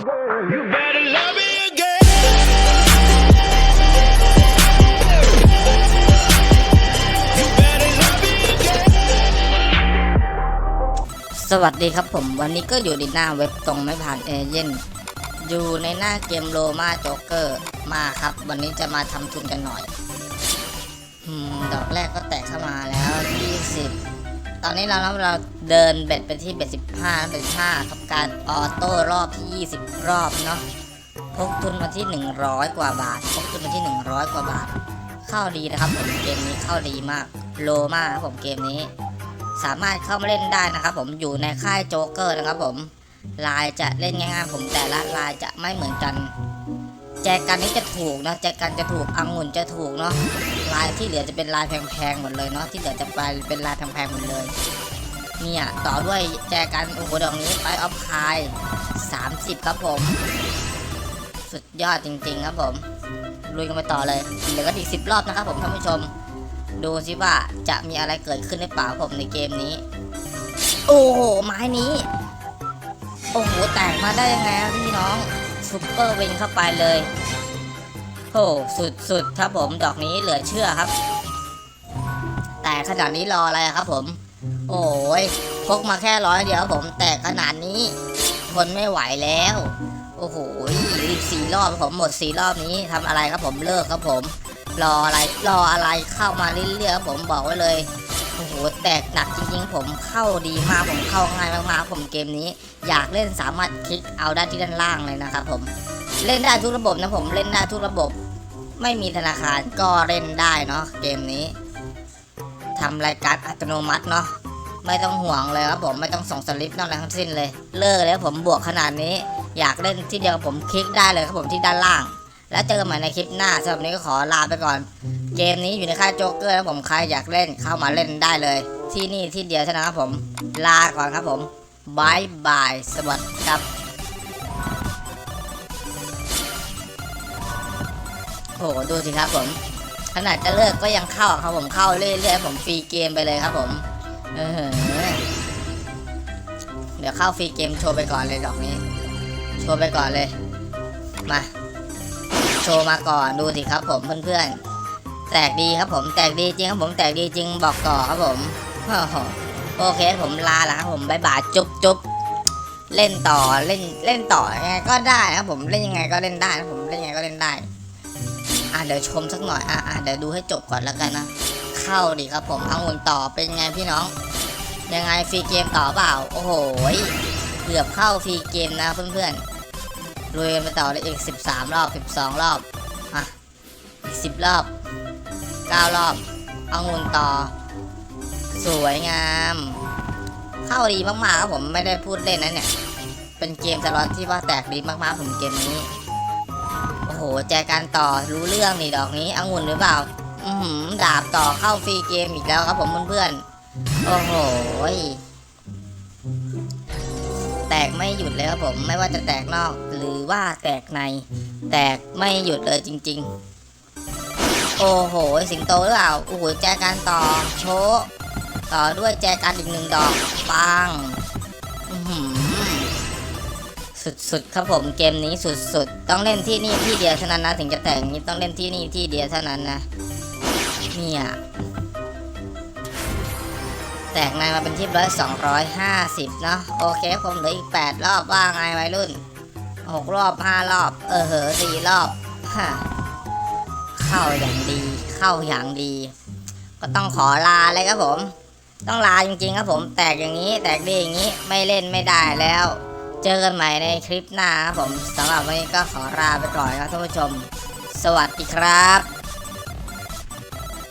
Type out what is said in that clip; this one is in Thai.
สวัสดีครับผมวันนี้ก็อยู่ในหน้าเว็บตรงไม่ผ่านเอเย่นอยู่ในหน้าเกมโลมาโจ๊กเกอร์มาครับ วันนี้จะมาทำทุนกันหน่อยอดอกแรกก็แตกเข้ามาแล้ว 20 ตอนนี้เราเราเดินเบ็ดไปที่เบ็ด15เบ็ด5กับการออโต้รอบที่20รอบเนาะพกทุนมาที่100กว่าบาทพกทุนมาที่100กว่าบาท เข้าดีนะครับผมเกมนี้เข้าดีมากโลมากครับผมเกมนี้ สามารถเข้ามาเล่นได้นะครับ ผมอยู่ในค่ายโจ๊กเกอร์นะครับผมลายจะเล่นง่ายๆผมแต่ละลายจะไม่เหมือนกัน แจกันนี้จะถูกนะแจกันจะถูกอังุ่นจะถูกเนาะลายที่เหลือจะเป็นลายแพงๆหมดเลยเนาะที่เหลือจะไปเป็นลายแพงๆหมดเลยเนี่ยต่อด้วยแจกันโอ้โหดอกนี้ไปออฟคาย30ครับผม สุดยอดจริง ๆ ครับผมลุยกันไปต่อเลยเหลือก็อีกสิบรอบนะครับผมท่านผู้ชม ดูสิว่าจะมีอะไรเกิดขึ้นหรือเปล่าผมในเกมนี้ โอ้โหไม้นี้ โอ้โหแตกมาได้ยังไงครับพี่น้อง ซุปเปอร์วิงเข้าไปเลยโอ้สุดๆครับผมดอกนี้เหลือเชื่อครับ แต่ขนาดนี้รออะไรครับผม โอ้ยพกมาแค่ร้อยเดียวครับผม แต่ขนาดนี้ทนไม่ไหวแล้ว โอ้โหอีกสี่รอบผมหมดสี่รอบนี้ทำอะไรครับผมเลิกครับผม รออะไรรออะไรเข้ามาเรื่อยๆครับผมบอกไว้เลย อ้โหแตกหนักจริงๆ ผมเข้าดีมากผมเข้าง่ายมากๆผมเกมนี้ อยากเล่นสามารถคลิกเอาได้ที่ด้านล่างเลยนะครับผมเล่นได้ทุกระบบนะผมเล่นได้ทุกระบบ ไม่มีธนาคารก็เล่นได้เนาะเกมนี้ทำรายการอัตโนมัติเนาะไม่ต้องห่วงเลยครับผมไม่ต้องส่งสลิปนอกอะไรทั้งสิ้นเลย เลิกแล้วผมบวกขนาดนี้ อยากเล่นที่เดียวผมคลิกได้เลยครับผมที่ด้านล่าง แล้วเจอกันใหม่ในคลิปหน้าสำหรับนี้ก็ขอลาไปก่อน เกมนี้อยู่ในค่ายโจ๊กเกอร์นะผมใครอยากเล่นเข้ามาเล่นได้เลย ที่นี่ที่เดียวเท่านั้นครับผมลาก่อนครับผมบายบายสวัสดีครับโอ้โหดูสิครับผมขนาดจะเลิกก็ยังเข้าครับผมเข้าเรื่อยๆผมฟรีเกมไปเลยครับผมเออเดี๋ยวเข้าฟรีเกมโชว์ไปก่อนเลยดอกนี้ โชว์ไปก่อนเลย มา โชว์มาก่อนดูสิครับผมเพื่อนๆ แตกดีครับผมแตกดีจริงครับผมแตกดีจริงบอกต่อครับผมโอ้โหโอเคผมลาล้วครับผมบายบายจุ๊บจุ๊บเล่นต่อเล่นเล่นต่อยังไงก็ได้ครับผมเล่นยังไงก็เล่นได้นะผมเล่นยังไงก็เล่นได้อะเดี๋ยวชมสักหน่อยอะอะเดี๋ยวดูให้จบก่อนแล้วกันนะเข้าดีครับผมเอาหุ่นต่อเป็นไงพี่น้อง ยังไงฟรีเกมต่อเปล่าโอ้โหเกือบเข้าฟรีเกมนะเพื่อนๆลุยกันไปต่อเลยอีก 13 รอบ 12 รอบอะอีก10 รอบ 9 รอบเอางุนต่อ สวยงาม เข้าดีมากๆครับผมไม่ได้พูดเล่นนะเนี่ย เป็นเกมสล็อตที่ว่าแตกดีมากๆผมเกมนี้ โอ้โห แจกันต่อรู้เรื่องนี่ดอกนี้เอางุนหรือเปล่า อือหือดาบต่อเข้าฟรีเกมอีกแล้วครับผมเพื่อนๆ โอ้โหแตกไม่หยุดเลยครับผมไม่ว่าจะแตกนอกหรือว่าแตกใน แตกไม่หยุดเลยจริง ๆ โอ้โห สิงโตหรือเปล่าโอ้โหแจกันต่อโชต่อด้วยแจกันอีกหนึ่งดอกปังสุดๆครับผมเกมนี้สุดๆ ต้องเล่นที่นี่ที่เดียวเท่านั้นนะถึงจะแต่งนี้ต้องเล่นที่นี่ที่เดียวเท่านั้นนะเนี่ยแตกในมาเป็นที่ร้อยสองร้อยห้าสิบเนาะโอเคผมเหลืออีกแปดรอบว่าไงวัยรุ่นหกรอบห้ารอบ เออเหอสี่รอบฮะ เข้าอย่างดี เข้าอย่างดี ก็ต้องขอลาเลยครับผม ต้องลาจริงๆครับผม แตกอย่างนี้ แตกดีอย่างนี้ไม่เล่นไม่ได้แล้ว เจอกันใหม่ในคลิปหน้าครับผมสำหรับวันนี้ก็ขอลาไปก่อนครับท่านผู้ชม สวัสดีครับ